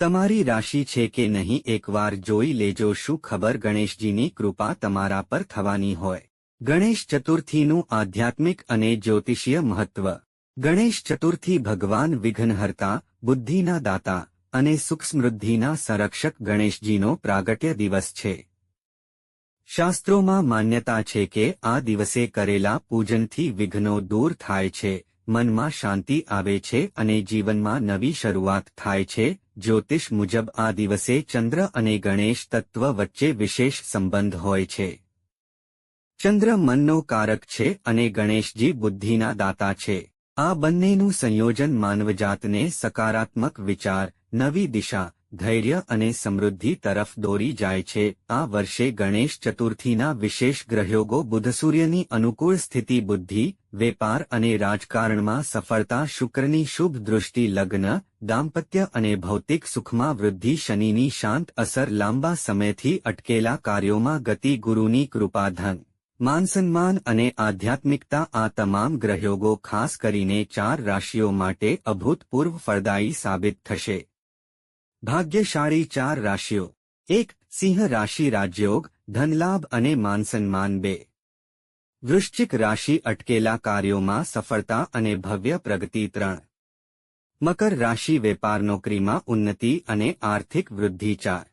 તમારી રાશિ છે કે નહીં એકવાર જોઈ લેજો શું ખબર ગણેશજીની કૃપા તમારા પર થવાની હોય. ગણેશ ચતુર્થીનું આધ્યાત્મિક અને જ્યોતિષીય મહત્વ. ગણેશ ચતુર્થી ભગવાન વિઘ્નહર્તા, બુદ્ધિના દાતા અને સુખ સમૃદ્ધિના સંરક્ષક ગણેશજીનો પ્રાગટ્ય દિવસ છે. શાસ્ત્રોમાં માન્યતા છે કે આ દિવસે કરેલા પૂજનથી વિઘ્નો દૂર થાય છે, મનમાં શાંતિ આવે છે અને જીવનમાં નવી શરૂઆત થાય છે જ્યોતિષ મુજબ આ દિવસે ચંદ્ર અને ગણેશ તત્વ વચ્ચે વિશેષ સંબંધ હોય છે. ચંદ્ર મનનો કારક છે અને ગણેશજી બુદ્ધિના દાતા છે. આ બંનેનું સંયોજન માનવજાતને સકારાત્મક વિચાર, નવી દિશા, ધૈર્ય અને સમૃદ્ધિ તરફ દોરી જાય છે. આ વર્ષે ગણેશ ચતુર્થીના વિશેષ ગ્રહયોગો બુધ સૂર્યની અનુકૂળ સ્થિતિ બુદ્ધિ વેપાર અને રાજકારણમાં સફળતા શુક્રની શુભ દૃષ્ટિ લગ્ન, દાંપત્ય અને ભૌતિક સુખમાં વૃદ્ધિ શનિની શાંત અસર લાંબા સમયથી અટકેલા કાર્યોમાં ગતિ ગુરુની કૃપાધન. માનસન્માન અને આધ્યાત્મિકતા આ તમામ ગ્રહયોગો ખાસ કરીને ચાર રાશિઓ માટે અભૂતપૂર્વ ફળદાયી સાબિત થશે. ભાગ્યશાળી ચાર રાશિઓ. એક, સિંહ રાશિ રાજયોગ, ધનલાભ અને માનસન્માન બે. વૃશ્ચિક રાશિ અટકેલા કાર્યોમાં સફળતા અને ભવ્ય પ્રગતિ ત્રણ. મકર રાશિ વેપાર નોકરીમાં ઉન્નતિ અને આર્થિક વૃદ્ધિ ચાર.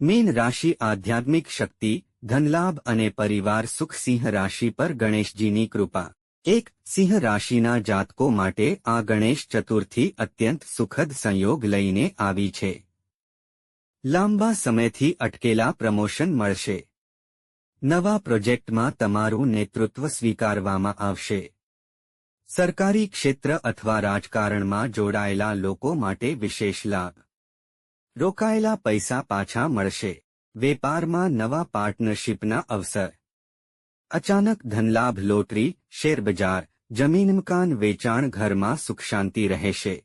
મીન રાશિ આધ્યાત્મિક શક્તિ, ધનલાભ અને પરિવાર સુખ સિંહ રાશિ પર ગણેશજીની કૃપા. એક, સિંહ રાશિના જાતકો માટે આ ગણેશ ચતુર્થી અત્યંત સુખદ સંયોગ લઈને આવી છે. લાંબા સમયથી અટકેલા પ્રમોશન મળશે. નવા પ્રોજેક્ટમાં તમારું નેતૃત્વ સ્વીકારવામાં આવશે. સરકારી ક્ષેત્ર અથવા રાજકારણમાં જોડાયેલા લોકો માટે વિશેષ લાભ. રોકાયેલા પૈસા પાછા મળશે. વેપારમાં નવા પાર્ટનરશીપના અવસર. અચાનક ધનલાભ લોટરી શેરબજાર જમીન મકાન વેચાણ ઘરમાં સુખ શાંતિ રહેશે.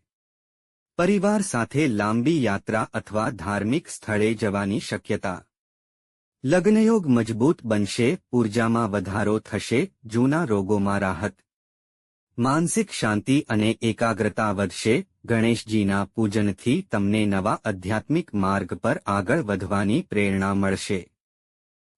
પરિવાર સાથે લાંબી યાત્રા અથવા ધાર્મિક સ્થળે જવાની શક્યતા. લગ્નયોગ મજબૂત બનશે, ઉર્જામાં વધારો થશે, જૂના રોગોમાં રાહત. માનસિક શાંતિ અને એકાગ્રતા વધશે, ગણેશજીના પૂજનથી તમને નવા આધ્યાત્મિક માર્ગ પર આગળ વધવાની પ્રેરણા મળશે.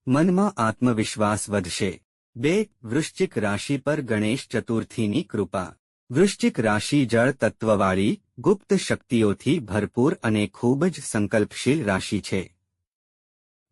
મનમાં આત્મવિશ્વાસ વધશે. બે, વૃશ્ચિક રાશિ પર ગણેશ ચતુર્થીની કૃપા. વૃશ્ચિક રાશિ જળ તત્વવાળી, ગુપ્ત શક્તિઓથી ભરપૂર અને ખૂબ જ સંકલ્પશીલ રાશિ છે.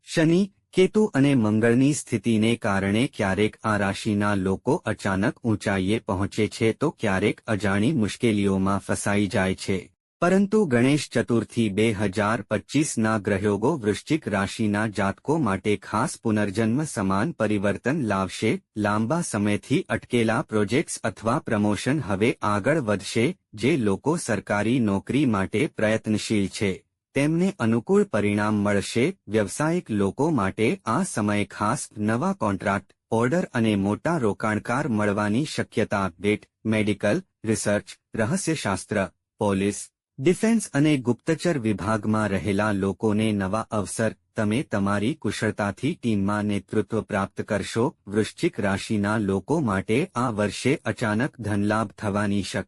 શનિ કેતુ અને મંગળની સ્થિતિને કારણે ક્યારેક આ રાશિના લોકો અચાનક ઊંચાઈએ પહોંચે છે તો ક્યારેક અજાણી મુશ્કેલીઓમાં ફસાઈ જાય છે. પરંતુ ગણેશ ચતુર્થી બે હજાર પચીસના ગ્રહયોગો વૃશ્ચિક રાશિના જાતકો માટે ખાસ પુનર્જન્મ સમાન પરિવર્તન લાવશે, લાંબા સમયથી અટકેલા પ્રોજેક્ટ્સ અથવા પ્રમોશન હવે આગળ વધશે, જે લોકો સરકારી નોકરી માટે પ્રયત્નશીલ છે. તેમને અનુકૂળ પરિણામ મળશે. વ્યવસાયિક લોકો માટે આ સમય ખાસ નવા કોન્ટ્રાક્ટ, ઓર્ડર અને મોટા રોકાણકાર મળવાની શક્યતા ડેટ મેડિકલ રિસર્ચ રહસ્યશાસ્ત્ર, પોલીસ, ડિફેન્સ અને ગુપ્તચર વિભાગમાં રહેલા લોકોને નવા અવસર. તમે તમારી કુશળતાથી ટીમમાં નેતૃત્વ પ્રાપ્ત કરશો. વૃશ્ચિક રાશિના લોકો માટે આ વર્ષે અચાનક ધનલાભ થવાની શક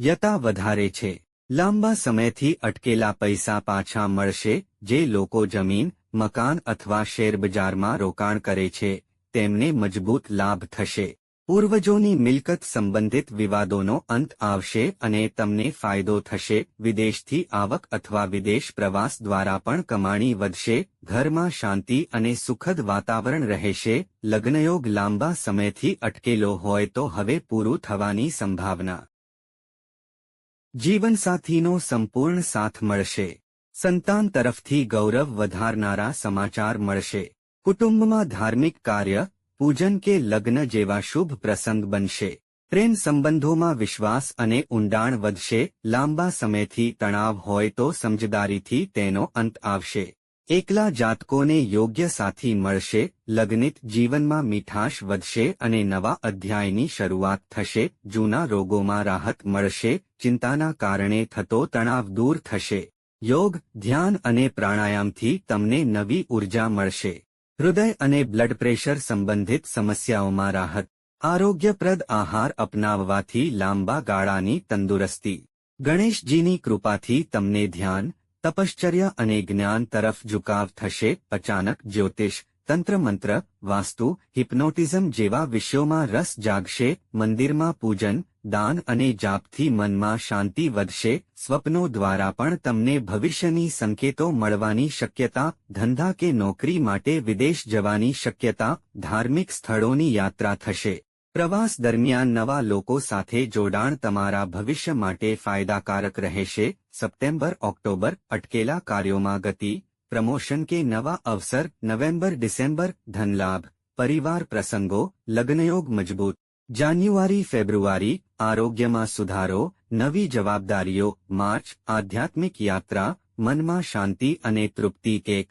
યતા વધારે છે. લાંબા સમયથી અટકેલા પૈસા પાછા મળશે, જે લોકો જમીન, મકાન અથવા શેરબજારમાં રોકાણ કરે છે, તેમને મજબૂત લાભ થશે. પૂર્વજોની મિલકત સંબંધિત વિવાદોનો અંત આવશે અને તમને ફાયદો થશે. વિદેશથી આવક અથવા વિદેશ પ્રવાસ દ્વારા પણ કમાણી વધશે, ઘરમાં શાંતિ અને સુખદ વાતાવરણ રહેશે. લગ્નયોગ લાંબા સમયથી અટકેલો હોય તો હવે પૂરું થવાની સંભાવના. જીવનસાથીનો સંપૂર્ણ સાથ મળશે. સંતાન તરફથી ગૌરવ વધારનારા સમાચાર મળશે. કુટુંબમાં ધાર્મિક કાર્ય, પૂજન કે લગ્ન જેવા શુભ પ્રસંગ બનશે. પ્રેમ સંબંધોમાં વિશ્વાસ અને ઊંડાણ વધશે. લાંબા સમયથી તણાવ હોય તો સમજદારીથી તેનો અંત આવશે. એકલા જાતકોને યોગ્ય સાથી મળશે, લગ્નિત જીવનમાં મીઠાશ વધશે અને નવા અધ્યાયની શરૂઆત થશે, જૂના રોગોમાં રાહત મળશે, ચિંતાના કારણે થતો તણાવ દૂર થશે. યોગ, ધ્યાન અને પ્રાણાયામથી તમને નવી ઊર્જા મળશે. હૃદય અને બ્લડ પ્રેશર સંબંધિત સમસ્યાઓમાં રાહત. આરોગ્યપ્રદ આહાર અપનાવવાથી લાંબા ગાળાની તંદુરસ્તી. ગણેશજીની કૃપાથી તમને ધ્યાન તપશ્ચર્યા અને જ્ઞાન તરફ ઝુકાવ થશે, અચાનક જ્યોતિષ, તંત્ર મંત્ર, વાસ્તુ, હિપ્નોટિઝમ જેવા વિષયોમાં રસ જાગશે, મંદિરમાં પૂજન, દાન અને જાપથી મનમાં શાંતિ વધશે, સ્વપ્નો દ્વારા પણ તમને ભવિષ્યની સંકેતો મળવાની શક્યતા, ધંધા કે નોકરી માટે વિદેશ જવાની શક્યતા, ધાર્મિક સ્થળોની યાત્રા થશે. પ્રવાસ દરમિયાન નવા લોકો સાથે જોડાણ તમારા ભવિષ્ય માટે ફાયદાકારક રહેશે. સપ્ટેમ્બર, ઓક્ટોબર, અટકેલા કાર્યોમાં ગતિ, પ્રમોશન કે નવા અવસર. નવેમ્બર, ડિસેમ્બર, ધનલાભ, પરિવાર પ્રસંગો, લગ્નયોગ મજબૂત. જાન્યુઆરી, ફેબ્રુઆરી, આરોગ્યમાં સુધારો. નવી જવાબદારીઓ. માર્ચ, આધ્યાત્મિક યાત્રા. મનમાં શાંતિ અને તૃપ્તિ કેક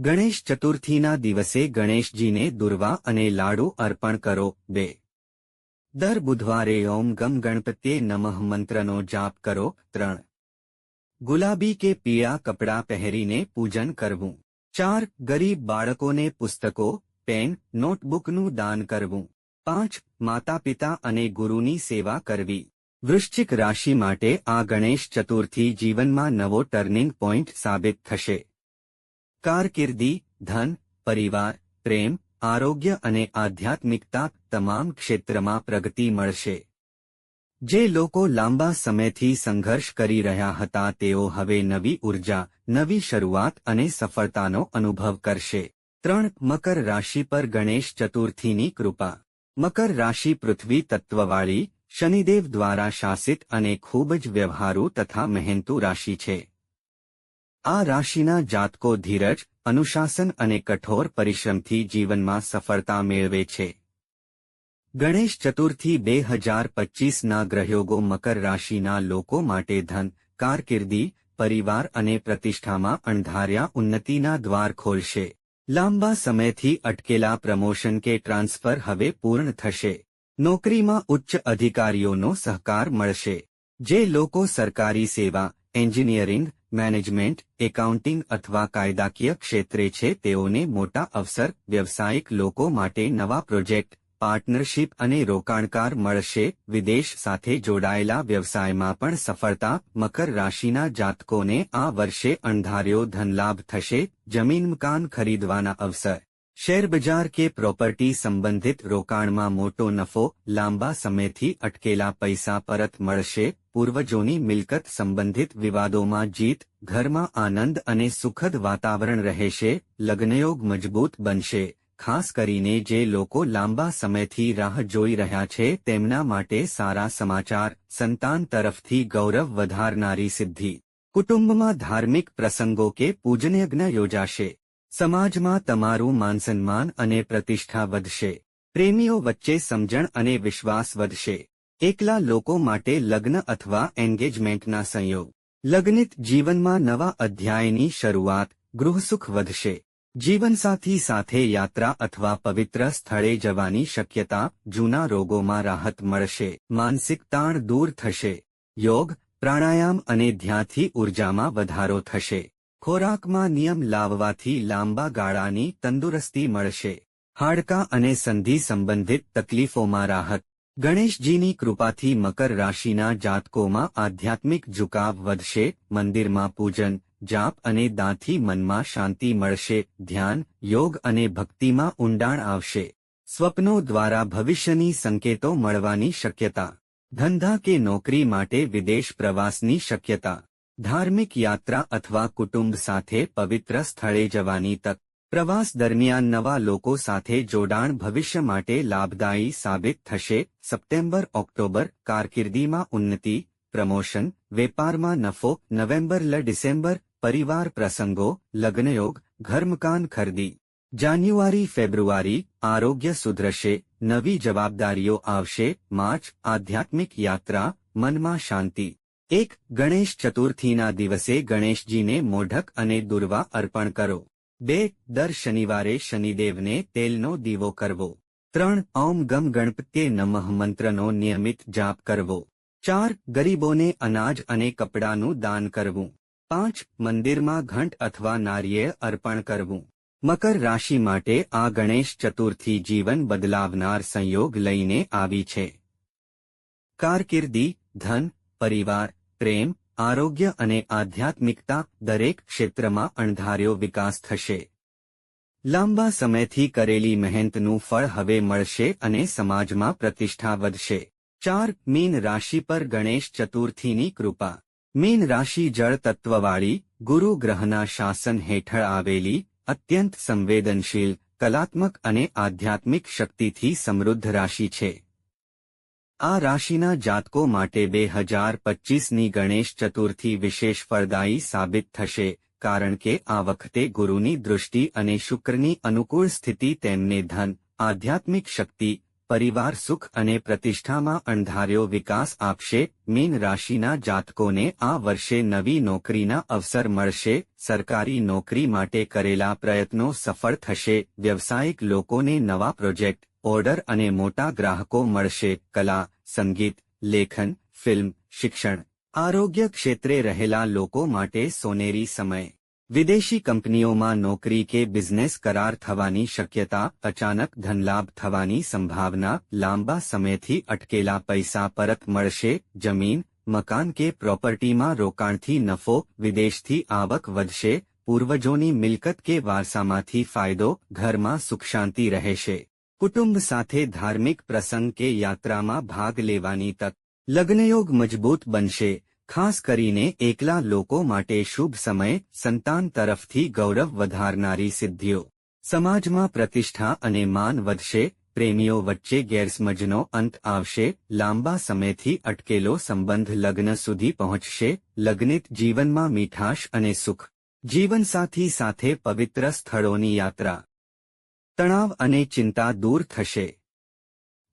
ગણેશ ચતુર્થીના દિવસે ગણેશજીને દુર્વા અને લાડુ અર્પણ કરો. બે. દર બુધવારે ઓમ ગમ ગણપતે નમઃ મંત્રનો જાપ કરો. ત્રણ. ગુલાબી કે પીળા કપડાં પહેરીને પૂજન કરવું. ચાર. ગરીબ બાળકોને પુસ્તકો, પેન, નોટબુકનું દાન કરવું. પાંચ. માતા પિતા અને ગુરુની સેવા કરવી. વૃશ્ચિક રાશિ માટે આ ગણેશ ચતુર્થી જીવનમાં નવો ટર્નિંગ પોઇન્ટ સાબિત થશે. કારકિર્દી ધન, પરિવાર, પ્રેમ, આરોગ્ય અને આધ્યાત્મિકતા તમામ ક્ષેત્રમાં પ્રગતિ મળશે. જે લોકો લાંબા સમયથી સંઘર્ષ કરી રહ્યા હતા તેઓ હવે નવી ઊર્જા, નવી શરૂઆત અને સફળતાનો અનુભવ કરશે. ત્રણ, મકર રાશિ પર ગણેશ ચતુર્થીની કૃપા. મકર રાશિ પૃથ્વી તત્વવાળી, શનિદેવ દ્વારા શાસિત અને ખૂબ જ વ્યવહારુ તથા મહેનતુ રાશિ છે. આ રાશિના જાતકો ધીરજ, અનુશાસન અને કઠોર પરિશ્રમથી જીવનમાં સફળતા મેળવે છે. ગણેશ ચતુર્થી બે હજાર પચીસના ગ્રહયોગો મકર રાશિના લોકો માટે ધન, કારકિર્દી, પરિવાર અને પ્રતિષ્ઠામાં અણધાર્યા ઉન્નતિના દ્વાર ખોલશે. લાંબા સમયથી અટકેલા પ્રમોશન કે ટ્રાન્સફર હવે પૂર્ણ થશે. નોકરીમાં ઉચ્ચ અધિકારીઓનો સહકાર મળશે. જે લોકો સરકારી સેવા, એન્જિનિયરિંગ મેનેજમેન્ટ, એકાઉન્ટિંગ અથવા કાયદાકીય ક્ષેત્રે છે તેઓને મોટા અવસર, વ્યવસાયિક લોકો માટે નવા પ્રોજેક્ટ, પાર્ટનરશિપ અને રોકાણકાર મળશે. વિદેશ સાથે જોડાયેલા વ્યવસાયમાં પણ સફળતા, મકર રાશિના જાતકોને આ વર્ષે અણધાર્યો ધનલાભ થશે. જમીન મકાન ખરીદવાના અવસર. શેરબજાર કે પ્રોપર્ટી સંબંધિત રોકાણમાં મોટો નફો, લાંબા સમયથી અટકેલા પૈસા પરત મળશે, પૂર્વજોની મિલકત સંબંધિત વિવાદોમાં જીત, ઘરમાં આનંદ અને સુખદ વાતાવરણ રહેશે, લગ્નયોગ મજબૂત બનશે, ખાસ કરીને જે લોકો લાંબા સમયથી રાહ જોઈ રહ્યા છે તેમના માટે સારા સમાચાર, સંતાન તરફથી ગૌરવ વધારનારી સિદ્ધિ. કુટુંબમાં ધાર્મિક પ્રસંગો કે પૂજનયજ્ઞ યોજાશે. સમાજમાં તમારું માનસન્માન અને પ્રતિષ્ઠા વધશે. પ્રેમીઓ વચ્ચે સમજણ અને વિશ્વાસ વધશે. એકલા લોકો માટે લગ્ન અથવા એન્ગેજમેન્ટના સંયોગ. લગ્નિત જીવનમાં નવા અધ્યાયની શરૂઆત, ગૃહસુખ વધશે. જીવનસાથી સાથે યાત્રા અથવા પવિત્ર સ્થળે જવાની શક્યતા, જૂના રોગોમાં રાહત મળશે. માનસિક તાણ દૂર થશે. યોગ, પ્રાણાયામ અને ધ્યાનથી ઉર્જામાં વધારો થશે. ખોરાકમાં નિયમ લાવવાથી લાંબા ગાળાની તંદુરસ્તી મળશે. હાડકાં અને સંધિ સંબંધિત તકલીફોમાં રાહત. ગણેશજીની કૃપાથી મકર રાશિના જાતકોમાં આધ્યાત્મિક ઝુકાવ વધશે, મંદિરમાં પૂજન, જાપ અને દાંથી મનમાં શાંતિ મળશે, ધ્યાન, યોગ અને ભક્તિમાં ઊંડાણ આવશે. સ્વપ્નો દ્વારા ભવિષ્યની સંકેતો મળવાની શક્યતા. ધંધા કે નોકરી માટે વિદેશ પ્રવાસની શક્યતા. ધાર્મિક યાત્રા અથવા કુટુંબ સાથે પવિત્ર સ્થળે જવાની તક. પ્રવાસ દરમિયાન નવા લોકો સાથે જોડાણ ભવિષ્ય માટે લાભદાયી સાબિત થશે. સપ્ટેમ્બર, ઓક્ટોબર, કારકિર્દીમાં ઉન્નતિ, પ્રમોશન, વેપારમાં નફો, નવેમ્બર લ ડિસેમ્બર, પરિવાર પ્રસંગો, લગ્નયોગ, ઘરમકાન ખરીદી. જાન્યુઆરી, ફેબ્રુઆરી, આરોગ્ય સુધરશે. નવી જવાબદારીઓ આવશે. માર્ચ, આધ્યાત્મિક યાત્રા, મનમાં શાંતિ. એક ગણેશ ચતુર્થીના દિવસે ગણેશજીને મોઢક અને દુર્વા અર્પણ કરો. બે, દર શનિવારે શનિદેવને તેલનો દીવો કરવો. ત્રણ, ઓમ ગમ ગણપતે નમઃ મંત્રનો નિયમિત જાપ કરવો. ચાર, ગરીબોને અનાજ અને કપડાનું દાન કરવું. પાંચ, મંદિરમાં ઘંટ અથવા નારિયેળ અર્પણ કરવું. મકર રાશિ માટે આ ગણેશ ચતુર્થી જીવન બદલાવનાર સંયોગ લઈને આવી છે. કારકિર્દી, ધન, પરિવાર પ્રેમ, આરોગ્ય અને આધ્યાત્મિકતા દરેક ક્ષેત્રમાં અણધાર્યો વિકાસ થશે. લાંબા સમયથી કરેલી મહેનતનું ફળ હવે મળશે અને સમાજમાં પ્રતિષ્ઠા વધશે. ચાર, મીન રાશિ પર ગણેશ ચતુર્થીની કૃપા. મીન રાશિ જળ તત્વવાળી, ગુરુ ગ્રહના શાસન હેઠળ આવેલી, અત્યંત સંવેદનશીલ, કલાત્મક અને આધ્યાત્મિક શક્તિથી સમૃદ્ધ રાશિ છે. આ રાશિના જાતકો માટે બે હજાર પચ્ચીસની ગણેશ ચતુર્થી વિશેષ ફળદાયી સાબિત થશે, કારણ કે આ વખતે ગુરુની દૃષ્ટિ અને શુક્રની અનુકૂળ સ્થિતિ તેમને ધન, આધ્યાત્મિક શક્તિ, પરિવાર સુખ અને પ્રતિષ્ઠામાં અણધાર્યો વિકાસ આપશે. મીન રાશિના જાતકોને આ વર્ષે નવી નોકરીના અવસર મળશે. સરકારી નોકરી માટે કરેલા પ્રયત્નો સફળ થશે. વ્યવસાયિક લોકોને નવા પ્રોજેક્ટ ઓર્ડર અને મોટા ગ્રાહકો મળશે કલા, સંગીત, લેખન, ફિલ્મ, શિક્ષણ. આરોગ્ય ક્ષેત્રે રહેલા લોકો માટે સોનેરી સમય. વિદેશી કંપનીઓમાં નોકરી કે બિઝનેસ કરાર થવાની શક્યતા, અચાનક ધનલાભ થવાની સંભાવના, લાંબા સમયથી અટકેલા પૈસા પરત મળશે, જમીન, મકાન કે પ્રોપર્ટીમાં રોકાણથી નફો, વિદેશથી આવક વધશે, પૂર્વજોની મિલકત કે વારસામાંથી ફાયદો, ઘરમાં સુખ શાંતિ રહેશે. કુટુંબ સાથે ધાર્મિક પ્રસંગ કે યાત્રામાં ભાગ લેવાની તક, લગ્નયોગ મજબૂત બનશે, ખાસ કરીને એકલા લોકો માટે શુભ સમય, સંતાન તરફથી ગૌરવ વધારનારી સિદ્ધિઓ. સમાજમાં પ્રતિષ્ઠા અને માન વધશે, પ્રેમીઓ વચ્ચે ગેરસમજનો અંત આવશે, લાંબા સમયથી અટકેલો સંબંધ લગ્ન સુધી પહોંચશે, લગ્નિત જીવનમાં મીઠાશ અને સુખ. જીવનસાથી સાથે પવિત્ર સ્થળોની યાત્રા. તણાવ અને ચિંતા દૂર થશે.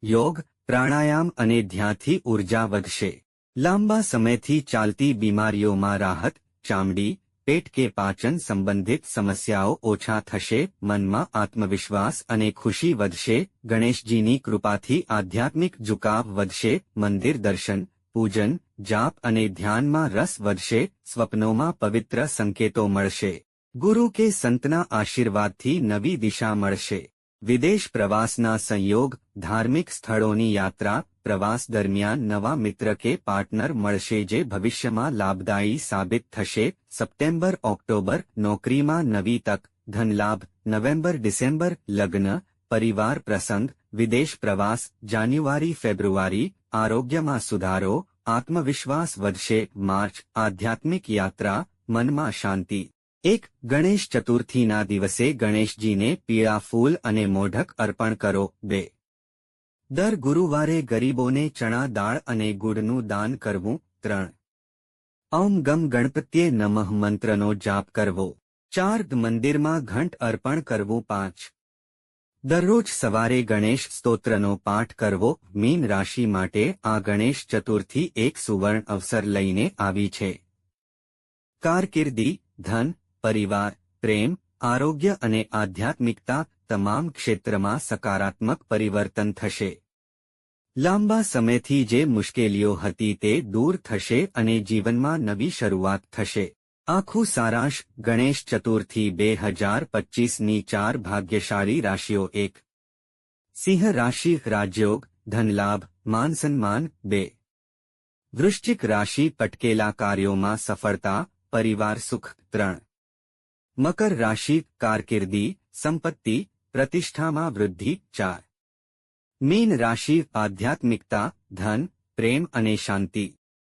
યોગ, પ્રાણાયામ અને ધ્યાનથી ઊર્જા વધશે. લાંબા સમયથી ચાલતી બીમારીઓમાં રાહત, ચામડી, પેટ કે પાચન સંબંધિત સમસ્યાઓ ઓછા થશે, મનમાં આત્મવિશ્વાસ અને ખુશી વધશે, ગણેશજીની કૃપાથી આધ્યાત્મિક ઝુકાવ વધશે, મંદિર દર્શન, પૂજન, જાપ અને ધ્યાનમાં રસ વધશે, સ્વપ્નોમાં પવિત્ર સંકેતો મળશે. ગુરુ કે સંતના આશીર્વાદથી નવી દિશા મળશે. વિદેશ પ્રવાસના સંયોગ, ધાર્મિક સ્થળોની યાત્રા, પ્રવાસ દરમિયાન નવા મિત્ર કે પાર્ટનર મળશે જે ભવિષ્યમાં લાભદાયી સાબિત થશે. સપ્ટેમ્બર, ઓક્ટોબર, નોકરીમાં નવી તક, ધનલાભ, નવેમ્બર, ડિસેમ્બર, લગ્ન, પરિવાર પ્રસંગ, વિદેશ પ્રવાસ, જાન્યુઆરી, ફેબ્રુઆરી, આરોગ્યમાં સુધારો, આત્મવિશ્વાસ વધશે. માર્ચ, આધ્યાત્મિક યાત્રા, મનમાં શાંતિ. એક ગણેશ ચતુર્થીના દિવસે ગણેશજીને પીળા ફૂલ અને મોઢક અર્પણ કરો. બે. દર ગુરુવારે ગરીબોને ચણા દાળ અને ગુડનું દાન કરવું. ત્રણ. ઔમ ગમ ગણપત્યે નમઃ મંત્રનો જાપ કરવો. ચાર. મંદિરમાં ઘંટ અર્પણ કરવું. પાંચ. દરરોજ સવારે ગણેશ સ્તોત્રનો પાઠ કરવો. મીન રાશિ માટે આ ગણેશ ચતુર્થી એક સુવર્ણ અવસર લઈને આવી છે. કારકિર્દી, ધન પરિવાર, પ્રેમ, આરોગ્ય અને આધ્યાત્મિકતા તમામ ક્ષેત્રમાં સકારાત્મક પરિવર્તન થશે. લાંબા સમયથી જે મુશ્કેલીઓ હતી તે દૂર થશે અને જીવનમાં નવી શરૂઆત થશે. આખું સારાંશ ગણેશ ચતુર્થી બે હજાર પચ્ચીસની ચાર ભાગ્યશાળી રાશિઓ એક. સિંહ રાશિ રાજયોગ, ધનલાભ, માન સન્માન, બે. વૃશ્ચિક રાશિ પટકેલા કાર્યોમાં સફળતા, પરિવાર સુખ, ત્રણ. મકર રાશિ કારકિર્દી સંપત્તિ પ્રતિષ્ઠામાં વૃદ્ધિ ચાર. મીન રાશિ આધ્યાત્મિકતા ધન પ્રેમ અને શાંતિ.